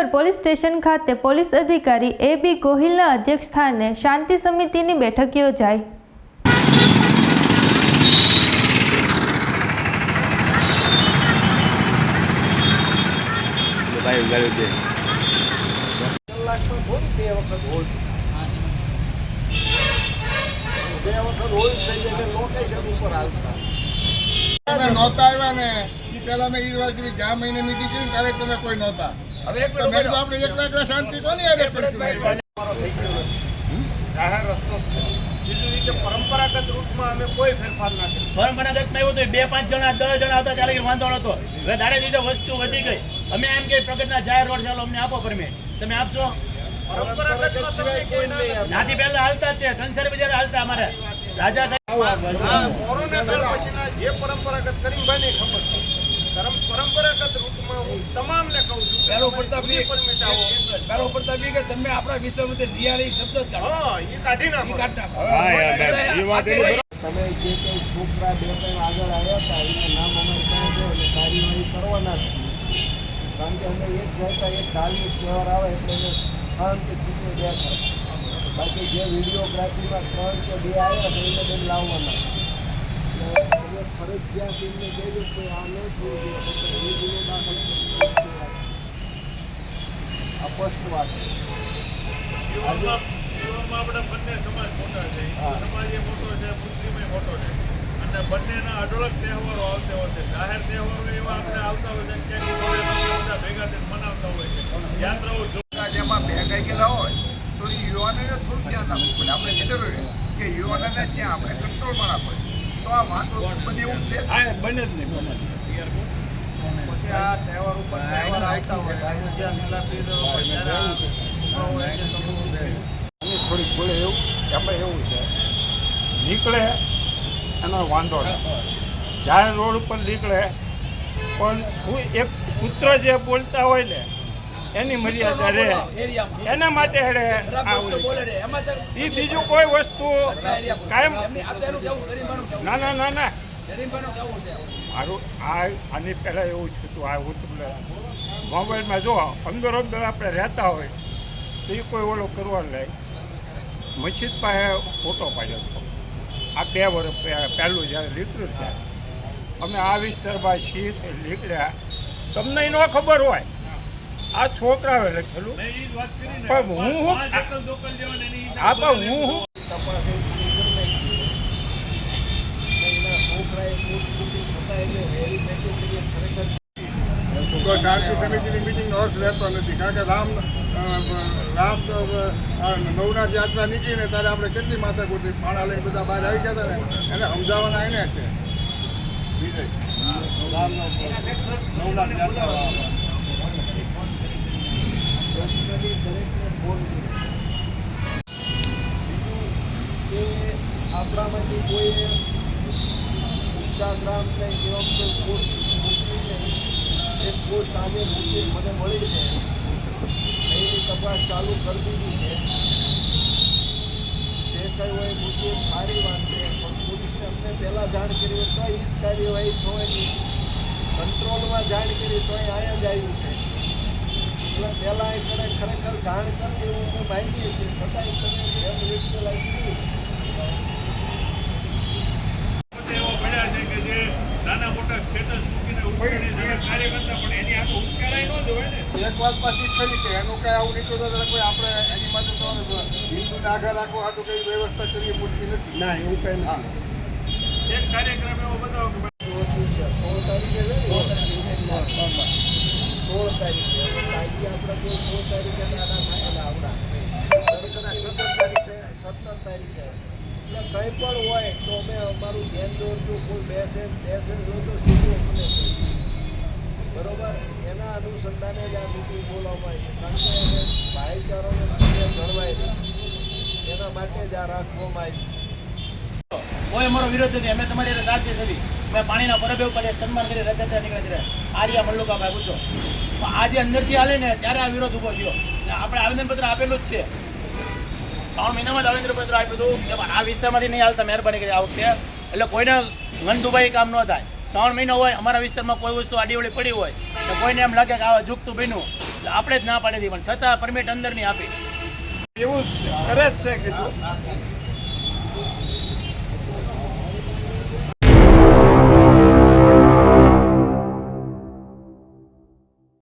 Ankleshwar police station ખાતે police અધિકારી એ બી ગોહિલના અધ્યક્ષ સ્થાને શાંતિ સમિતિની બેઠક યોજાઈ. નહોતા આવ્યા ને પેલા મેં એ મહિને મીટિંગ કરી ત્યારે તમે કોઈ નહોતા. આપણે એકલા એકલા શાંતિ કોની યાદ કરીશું મારો થઈ ગયો નથી જાહેર રસ્તો જ છે બીજું એ કે પરંપરાગત રૂટમાં અમે કોઈ ફેરફાર ના કરી એવું હતું બે પાંચ જણા દસ જણા હતા ત્યારે વાંધો નતો હવે દાડે દીધે વસ્તુ વધી ગઈ. અમે એમ કે પ્રગટના જાહેર રોડ ચાલો અમને આપો પરમિટ. તમે આપશો. નાથી પહેલા હાલતા તે કંસર બજાર હાલતા અમારે. રાજા સાહેબ કોરોના કાળ પછીના જે પરંપરાગત કરીમભાઈને ખબર છે. પરમ- પરંપરાગત રૂટમાં હું તમામને કહું છું પહેલો પ્રતાપ પહેલો પ્રતાપ કે તમે આપણા વિસ્તારમાં રિયારી શબ્દ જ કાઢો. હા એ કાઢી નાખો. ઈ કાઢ નાખો. હા, યાર, એ વાત એની બરાબર. તમે જે કંઈ છોકરા બે ત્રણ આગળ આવ્યા હતા એનું નામ અમારે ત્યાં કાર્યવાહી કરવાના જ કારણ કે અમે એક કહેતા એક ધાર્મિક તહેવાર આવે એટલે અમે શાંતિ ચૂંટણી બાકી જે વિડીયોગ્રાફીમાં ત્રણ કે બે આવ્યા તો એને બેન લાવવાના. બંનેના અઢળક તહેવારો આવતા હોય છે જાહેર તહેવારો એવા આપણે આવતા હોય છે બધા ભેગા મનાવતા હોય છે યાત્રાઓ જો જેમાં ભેગાઈ ગયેલા હોય, તો એ યુવાનોને થોડું ધ્યાન રાખવું પડે આપણે કીધેલું કે યુવાનોને ત્યાં આપણે કંટ્રોલમાં રાખવું તો આ એવું છે? હા બને જ નહીં પછી આ તહેવાર ઉપર તહેવાર આવતા હોય. સમૂહ છે. આની થોડીક બોલે એવું એમાં એવું છે. નીકળે એનો વાંધો નહીં જાહેર રોડ ઉપર નીકળે પણ હું એક પુત્ર જે બોલતા હોય ને એની મર્યાદા રહે. એના માટે હેડે એ બીજું કોઈ વસ્તુ કાયમ ના ના ના ના. મારું આ આની પહેલાં એવું જ તું આ હું તમને મોબાઈલમાં જો અંદર અંદર આપણે રહેતા હોય તો એ કોઈ ઓલો કરવા લે મસ્જિદ પાસે ફોટો પાડ્યો હતો. આ બે વર્ષ પહે- પહેલું જ્યારે નીકળ્યું ત્યારે અમે આ વિસ્તારમાં શીત નીકળ્યા. તમને ન ખબર હોય. આ છોકરાઓએ લખેલું મેં એ જ વાત કરી ને પણ હું હું- આ પણ હું હું? તો શાંતિ સમિતિની અર્થ રહેતો નથી. કારણ કે રામ રામ તો, યાત્રા નીકળીને ત્યારે આપણે કેટલી માતા કૂટી પાણા લઈને બધા બહાર આવી ગયા હતા ને? એને સમજાવવાના એને છે. વિજય. નવનાથ યાત્રા આપણામાંથી કોઈ નહીં એક પોસ્ટ આજે મને મળી છે. એની તપાસ ચાલુ કરી દીધી છે. જે કંઈ હોય મૂકી સારી વાત છે. પણ પોલીસને અમને પહેલાં જાણ કરી તો એ જ કાર્યવાહી થવાની. કંટ્રોલમાં જાણ કરી તો અહીંયા જ આવ્યું છે. એટલે પહેલાં એ ખરેખર જાણ કરી એવું અમે માગીએ છીએ. છતાંય તમે જેમ રીતે લાગી પોતે એવા પડ્યા છે કે જે નાના મોટા સ્ટેટસ મૂકીને ઉપાડીને જરા કાર્ય કરતા પણ એની આખું ઉશ્કેરાય ન જ હોય ને વાત પાછી ખરી કે એનું કાંઈ આવું નીકળતો કોઈ આપણે એની માટે તો હિન્દુને આગળ રાખવા હાટું કઈ વ્યવસ્થા કરીએ પૂરતી નથી. ના એવું કંઈ નથી. એક કાર્યક્રમ એવો બતાવો કે સોળ તારીખે છે ને? સોળ તારીખે કાયદી આપણે જો સોળ તારીખે નાના થાય આવડા. સત્તર તારીખે સત્તર તારીખે. એટલે કંઈ પણ હોય તો અમે અમારું ધ્યાન દોરજો કોઈ બેસે બેસે જો તો. બરોબર? એના અનુસંધાને જ આ મિટિંગ બોલાવવામાં આવી. કારણ કે ભાઈચારોને જળવાય નહીં એના માટે જ આ રાખવામાં આવી. કોઈ અમારો વિરોધ નથી. અમે તમારી સાચી નથી મેં પાણીના પરબે ઉપર સન્માન કરી રજત નીકળે છે આર્યા મલ્લુકાભાઈ, પૂછો. પણ આ જે અંદરથી હાલે ને ત્યારે આ વિરોધ ઊભો થયો. આપણે આપણે આવેદનપત્ર આપેલું જ છે. શ્રાવણ મહિનામાં જ આવેદનપત્ર આપ્યું હતું. કે આ વિસ્તારમાંથી નહીં હાલતા મહેરબાની કરી આ વખતે. એટલે કોઈને મન દુબાઈ કામ ન થાય. શ્રાવણ મહિનો હોય, અમારા વિસ્તારમાં કોઈ વસ્તુ આડીવળી પડી હોય, તો કોઈને એમ લાગે કે આ ઝૂકતું બીનું આપણે જ ના પાડી દીધી. પણ છતાં પરમિટ અંદર નહીં આપી. એવું કરે જ છે કીધું